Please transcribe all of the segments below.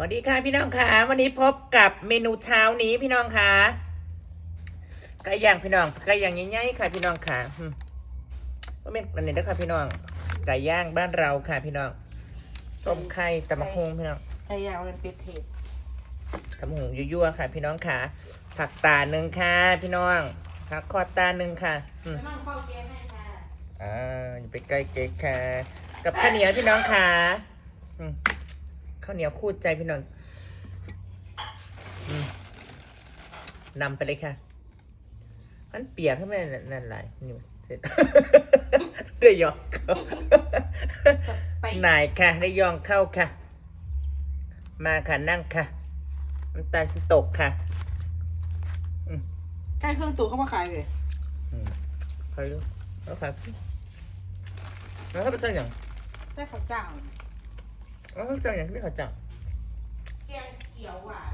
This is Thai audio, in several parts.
วัสดีค่ะพี่น้องค่ะ วันนี้พบกับเมนูเช้านี้พี่น้องค่ะไก่ย่างพี่น้องไก่ย่างง่ายๆค่ะพี่น้องค่ะอืมก็เป็นอันนี้นะคะพี่น้องไก่ย่างบ้านเราค่ะพี่น้องต้มไข่ตำมะฮุงพี่น้องไก่ยาวมันเป็นเทปตำมะฮุงยั่วๆค่ะ พี่น้องค่ะ ผักตาหนึ่งค่ะ พี่น้องผักคอดตาหนึ่งค่ะอืมน้องเฝ้าเจ๊ให้ค่ะอ่าอย่าไปใกล้เก๊กค่ะ กับข้าวเหนียวพี่น้องค่ะอืม ข้าวเหนียวคูดใจพี่น้องอืมนำไปเลยค่ะมันเปียกขึ้นมานั่นไรนี่เสร็จได้ยองเข้าไปนายค่ะ ได้ยองเข้าค่ะ มาค่ะนั่งค่ะน้ำตาลฉันตกค่ะใกล้เครื่องตัวเข้ามาขายเลยอืมใครรู้แล้วค่ะแล้วเขาไปจ้างอย่างได้ข้าวเจ้า แล้วเขาจ้างอย่างที่ไม่เขาจ้างแกงเขียวหวาน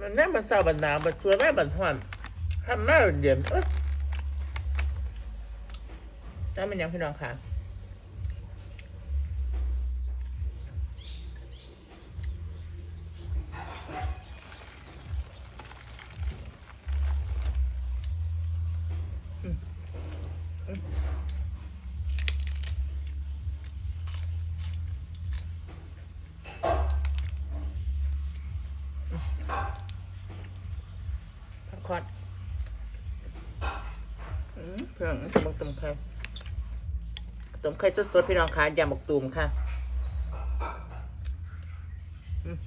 มันน่ามันเศร้าบันหนาวบันชวนแม่บันหวานทำแม่เดียมเอ้ยนั่นเป็นยังพี่น้องค่ะ อืมอืมพักคอดอืม เพื่อนจะบังตุ่มไข่ตุ่มไข่สดๆพี่น้องค่ะยำบักตุ่มค่ะอืม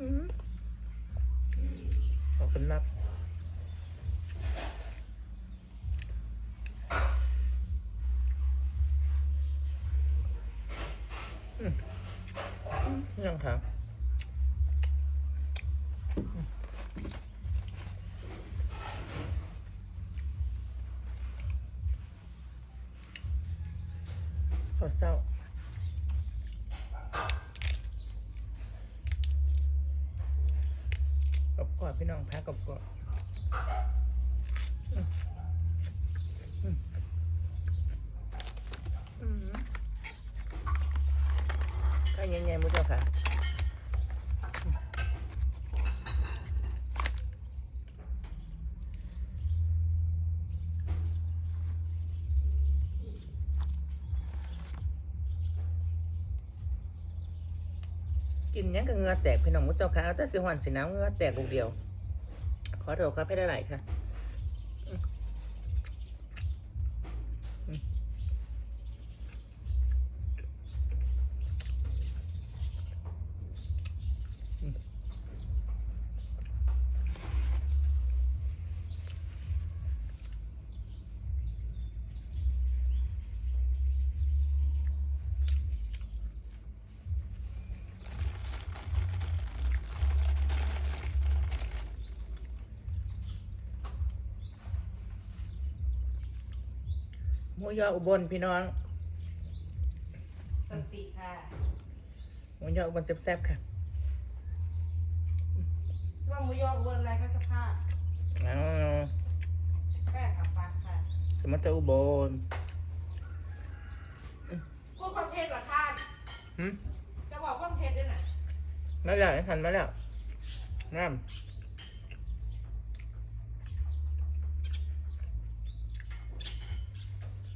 อืมขอบคุณมากยังค่ะ ขอเศร้ากบกอดพี่น้องแพ้กบกอดอืมอืมอืมก็เย็นๆมุ้งเจ้าค่ะ กินยังกับเหงือแตกพี่น้องมุ้เจ้าค่ะเอาแต่สิหวันสิน้ำเหงือแตกลูกเดียว ขอโทษครับให้ได้หลายค่ะ มูยออุบลพี่น้องสันติค่ะหมูยออุบลแซ่บๆค่ะว่าหมูยออ้วนอะไรคะสภาพเอาแป้งกับฟักค่ะสมัตอุบลพวกความเผ็ดเหรอท่านหืมจะบอกความเผ็ดด้วยน่ะมาแล้วทันมาแล้วน้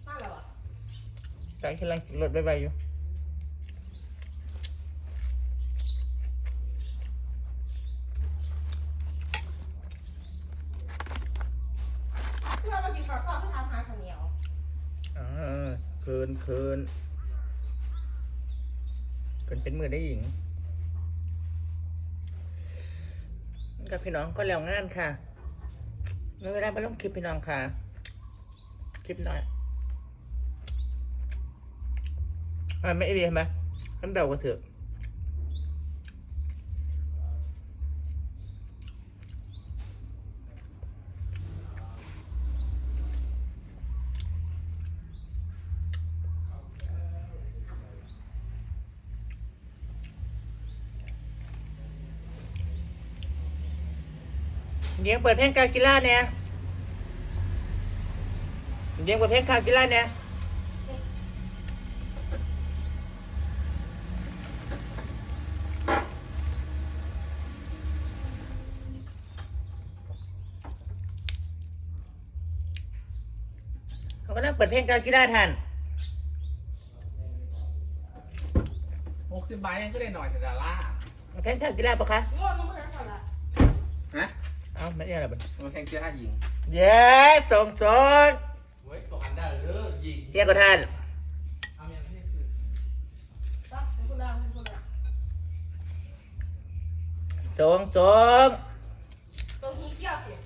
มาแล้วอะำใจกำลังรถไปๆอยู่เพื่อมากินข้าวซอยเพื่อทำหาข้าวเหนียวอ่าเคินเคินเคินเป็นมือได้หญิงกับพี่น้องก็แล้วงานค่ะเมื่อเวลาไปลงคลิปพี่น้องค่ะ คลิปน้อย อะไม่ดีใช่ไหมขั้นเดากระเถือกเลี้ยงเปิดเพลงกากิล่าเนี่ยเลี้ยงเปิดเพลงกากิล่าเนี่ย เขาก็นั่งเปิดเพลงกากิล่าทันหกสิบบาทยังก็ได้หน่อยแต่ดาร่าเพลงกากิล่าปะคะโง่ลงมาแล้วก่อนละฮะเอ้าไม่ใช่อะไรบ้างมันแข่งเจ้าหญิงเย้ส่งสงเว้ยสองอันเดอร์เด้อหญิงเที่ยงกับท่านเอาอย่างนี้คือรับเป็นคนละเป็นคนละส่งสงตรงนี้เกี่ยวเกี่ยว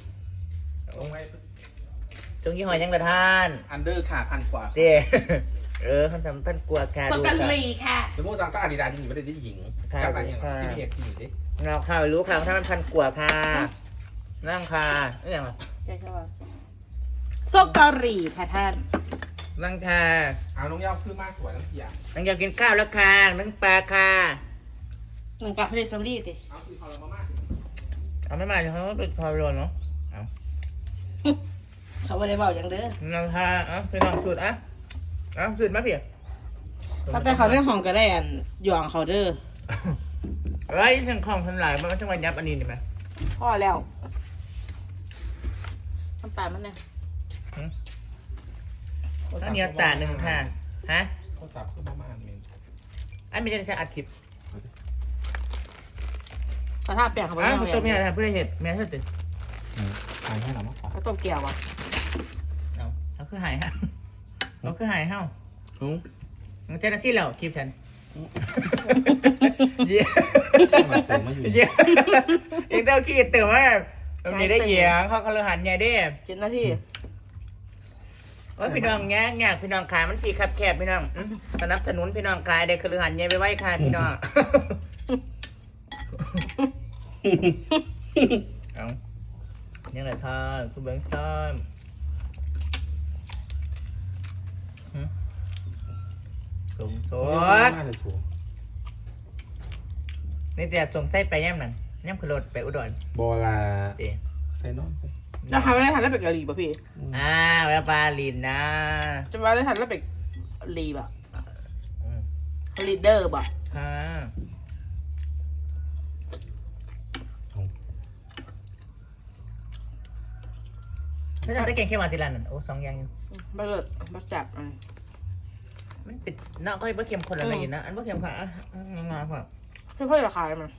ส่งไว้ จงยี่ห้อยังกับท่าน อันเดอร์ขาพันกว่าเจ้เออเขาทำท่านกลัวการสดูกันค่ะลีค่ะ สมมติสั่งก็อาดิดาสหญิงไม่ได้ที่หญิงครับจับอะไรอย่างครับที่เพจหญิงดิเราข่าวรู้ข่าวท่านพันกลัวค่ะ นั่งค่ะนี่อย่างไรใช่ใช่ป่ะซกเกาหลีค่ะท่าน นั่งค่ะเอาน้องเย้าคือมากสวยน้องเพียนั่งอยากกินข้าวแล้วค่ะนั่งปลาค่ะ หนึ่งกับเพลสลีติเอาคือเขาเรามาม่าเอาไม่มาเดี๋ยวเขาเป็นคอรนเนาะเอา เขาไม่ได้บอกอย่างเด้อนั่งค่ะเอะเป็นน้องสุดอะเอะสุดมาเพียถ้าแต่เขาได้ห้องก็ได้อันหย่องเขาเด้อเฮ้ยเสียงของทันหลายมันจังหวะยับอันนี้นี่ไหมพ่อแล้วน้ำตาลมันเนี่ยข้าวเหนียวตาหนึ่งค่ะฮะเขาสับคือมาม่าเมนอันไม่ใช่จะอัดคลิปเขาท่าแปลงเขาอ้าวไม่ตัวเมียทำเพื่อเหตุเมียเท่าติทานให้เรามากกว่าเขาต้มเกี่ยวอะ เอาเอาคือหายฮะเอาคือหายเฮ้าลุงมันเจ้าหน้าที่เราคลิปฉันเยี่ยมาสูงมาอยู่เยี่ยเองเต้าขี้เตือนว่าตรงนี้ได้เหยียงเขาเขาเลยหันใหญ่เด้เจ็ดนาทีโอ้ยพี่น้องแง่แง่พี่น้องขายมันสีคับแคบพี่น้องอื้อสนับสนุนพี่น้องขายได้คือหันใหญ่ไปไว้ค่ะพี่น้องเอายังไงท่านคุณเบงค์ท่าน สมสโอ้ดยเลยสูงนี่แต่ส่งไส้ไปย่ำนั่นย่ำขึ้นรถไปอุดรโบลาเดีใส่นอนไปแล้วทำไม่ได้ทันแล้วเป็นกะหรี่ป่ะพี่อ่าแววปลาลินนะจะมาได้ทันแล้วเป็นลีบอะอืมลีดเดอร์ป่ะค่ะแล้วจะได้เก่งแค่มาทีละนั่นโอ้สองอย่างอยู่มาเลิศมาจับอะ มันปิดเนาะก็ยังไม่เค็มคนอะไรอยู่นะอันไม่เค็มค่ะอะอะงาๆค่ะพี่พ่อจะขายมัน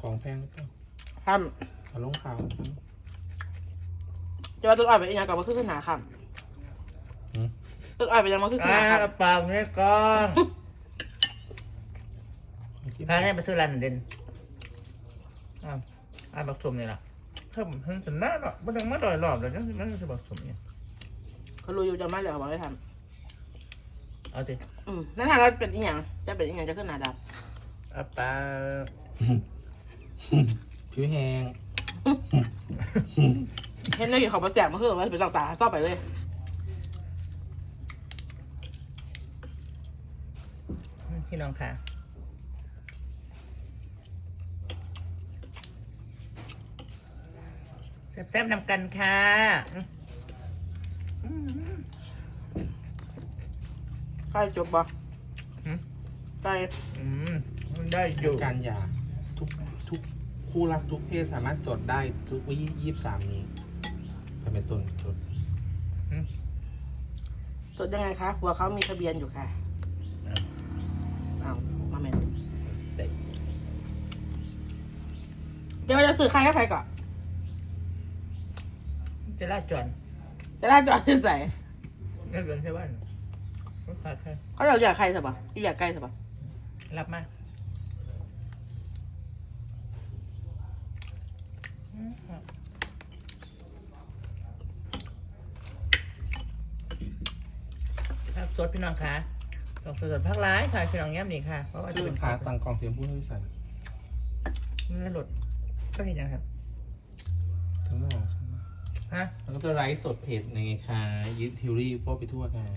ของแพงหรือเปล่าทเอาลงข่าวำจะมาต้นอ้อยไปอีกอย่างกับว่าคือขึ้นหนาคำต้นอ้อยไปยังมาคือขึ้นอ่าหนาคปากนี่ก่อนพาเนี่ยไปซื้อร้านหนึ่งเด่นอ่าอ่าบักสมนี่ล่ะถ้าผมเห็นสันหน้าเนาะมันยังไม่ดอยรอบเลยนั่นนั่นคือบักสมเนี่ยำ เขารู้อยู่จะไม่เหลือบอกได้ทเอาสิำอืมนั่นทางเราเป็นอีกอย่างจะเป็นอีกอย่างจะขึ้นหนาดับเอาปลาผิวแห้งเห็นเลยเขามาแจกมาคือมันเป็นต่างๆซ่อไปเลยพี่น้องค่ะแซ่บๆนำกันค่ะอืม ใกล้จบป่ะหืม ใกล้อืมได้อยู่การหย่าทุกทุกคู่รักทุกเพศสามารถจดได้ทุกวันที่ยี่สิบสามนี้จะเป็นต้นจดจดยังไงคะหัวเขามีทะเบียนอยู่ค่ะเอามาเมนแต่เดี๋ยวเราจะซื้อใครกับใครก่อนจะลาดจวนจะได้จอดที่ใส่เงินเดือนใช่บ้านก็ ขาดแค่เขาอยากอยากใครสิป่ะอยากใกล้สิป่ะรับมาอืมครับครับสดพี่น้องค่ะต้องสดๆพักร้ายค่ะพี่น้องแย้มนี่ค่ะ เพราะว่าจะชื่อเป็นค้าตังกองเสียงพูดให้ใส่เนื้อหลดก็เห็นยังครับ ถึงไม่ออกใช่ไหมฮะแล้วก็จะไลฟ์สดเพจในไงคะยึดทิวรี่พ่อไปทั่วกัน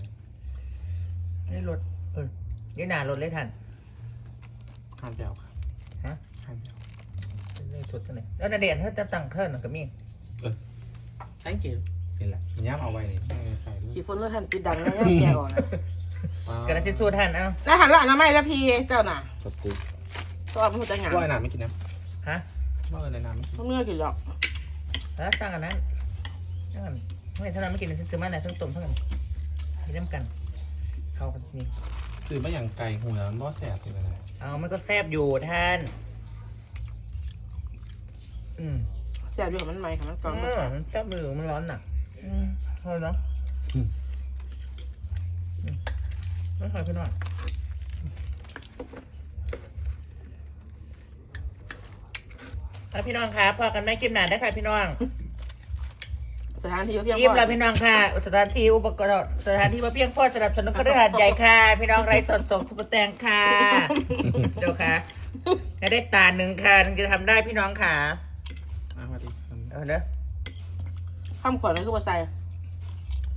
เนื้อหลดเออเดี๋ยวหนาหลดเลยทันข้ามแปลวครับฮะข้ามแปลวนี่สุดจังเลยแล้วนาเดียนเขาจะตั้งเครื่องหนึ่งกับมี thank you นี่แหละย้ำเอาไว้นี่ไม่ใส่ด้วยขี่ฝนรถทันปิดดังนะยังแกออกนะกระดาษทิชชู่ท่านเอ้าแล้วหันหลังนะไม่แล้วพี่เจ้าน่ะสติ๊กตัวมันหัวใจหงายว่าไอ้น้ำไม่กินนะฮะว่าไอ้น้ำไม่กินมันเมื่อกี่หรอกแล้วสั่งอันนั้นสั่งอันไม่เท่านั้นไม่กินฉันซื้อมาไหนทั้งต้มทั้งกันมีน้ำกัน เข้ากันนี่ คือไม่อย่างไก่หัวมันบ่แสบเลยนะเอามันก็แซบอยู่ท่าน อืมเสียบอยู่กับมันไหมค่ะมันกรองเออมันแซบอยู่มันร้อนน่ะ อืมเฮ้ยเนาะอืมไม่ค่อยพี่น้องอะพี่น้องครับพอกันไหมคลิปหนาได้ค่ะพี่น้อง สถานที่เพียงยิ้มพอแล้วพี่น้องค่ะสถานที่อุปกรณ์สถานที่มาเพียงพอสำหรับสนุกกระดาษใหญ่ค่ะ พี่น้องไรสดส่งสุปเปอร์แตงค่ะเดี๋ยวค่ะให้ได้ตาหนึ่งค่ะถึงจะทำได้พี่น้องค่ะอะมาดิเอาเด้อ ข้ามขวดนั่นคือภาษาอ